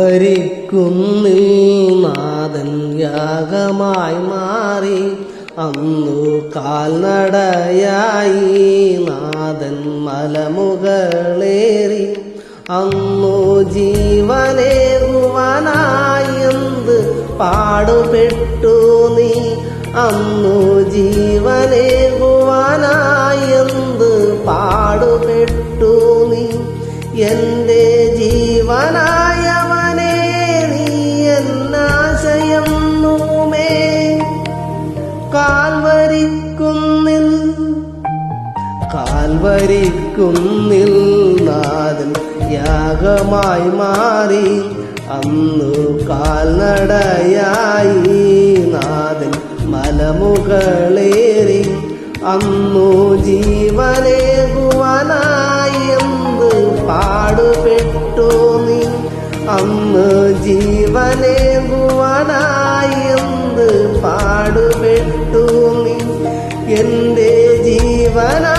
കാൽവരിക്കുന്നിൽ നാഥൻ യാഗമായി മാറി. അന്നു കാൽനടയായി. നാഥൻ മലമുകളേറി. അന്നു ജീവനേകുവാനായി എന്ത് പാടുപെട്ടു നീ? അന്നു ജീവനേകുവാനായി കാൽവരിക്കുന്നിൽ കാൽവരിക്കുന്നിൽ നാഥൻ യാഗമായി മാറി. അന്നു കാൽനടയായി നാഥൻ മലമുകളേറി. അന്നു ജീവനേകുവാനായി എന്ത് പാടുപെട്ടു നീ? അന്ന് ജീവനേകുവാനായി പാടുപെട്ടു നീ. ജീവനായവനെ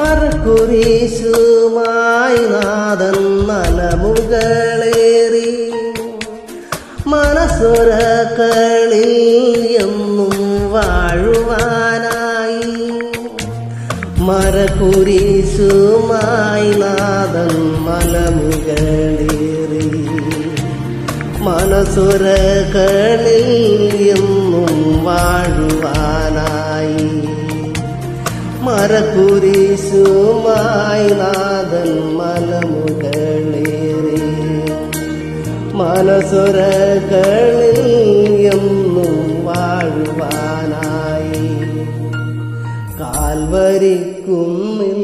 മറക്കുരീശുമായി നാഥൻ മലമുകളേറി. മനസ്സുരക്കളിൽ എന്നും വാഴുവാനായി. മരക്കുരീശുമായി നാഥൻ മലമുകളേറി. മനസ്സുരകളിൽ എന്നും വാഴുവാനായി. മരക്കുരീശുമായി നാഥൻ മലമുകളേറി. മനസുരകളിൽ എന്നും വാഴുവാനായി. കാൽവരിക്കുന്നിൽ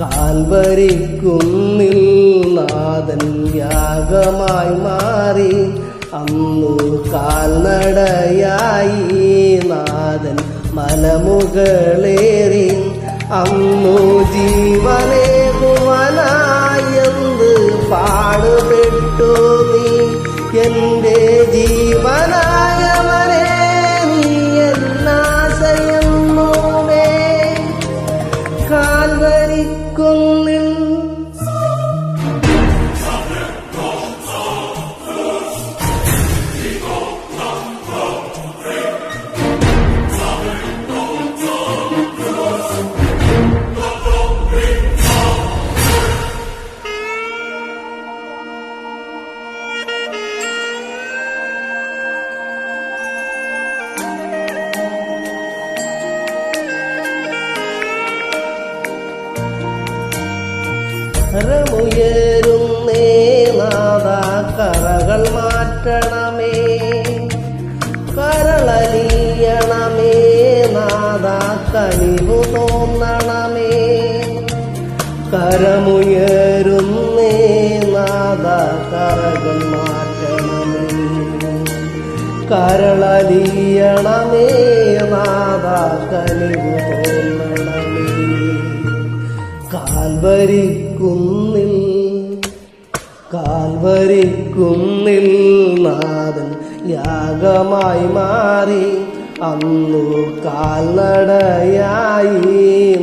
കാൽവരിക്കുന്നിൽ നാഥൻ യാഗമായി മാറി. അന്നു കാൽനടയായി നാഥൻ മലമുകളേറി. അന്നു ജീവനേകുവനായെന്ത് പാടുപെട്ടു നീ? എന്റെ ജീവനായവനെ കരമുയരുന്നേ നാദ കറകൾ മാറ്റണമേ. കരളലിയണമേ നാദ കനിവു തോന്നണമേ. കരമുയരുന്നേ നാദ കറകൾ മാറ്റണമേ. കരളലിയണമേ നാദ കനിവു കാൽവരിക്കുന്നിൽ കാൽവരിക്കുന്നിൽ നാഥൻ യാഗമായി മാറി. അന്നു കാൽനടയായി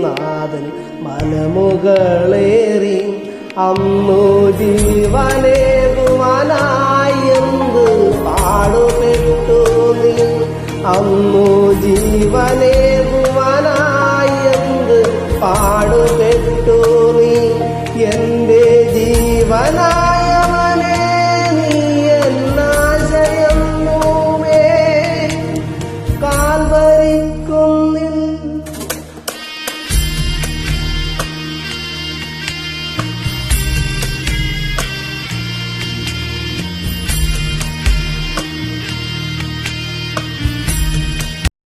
നാഥൻ മലമുകളേറി അന്നു ജീവനേകുവാനായി എന്ത് പാടുപെട്ടു അന്നു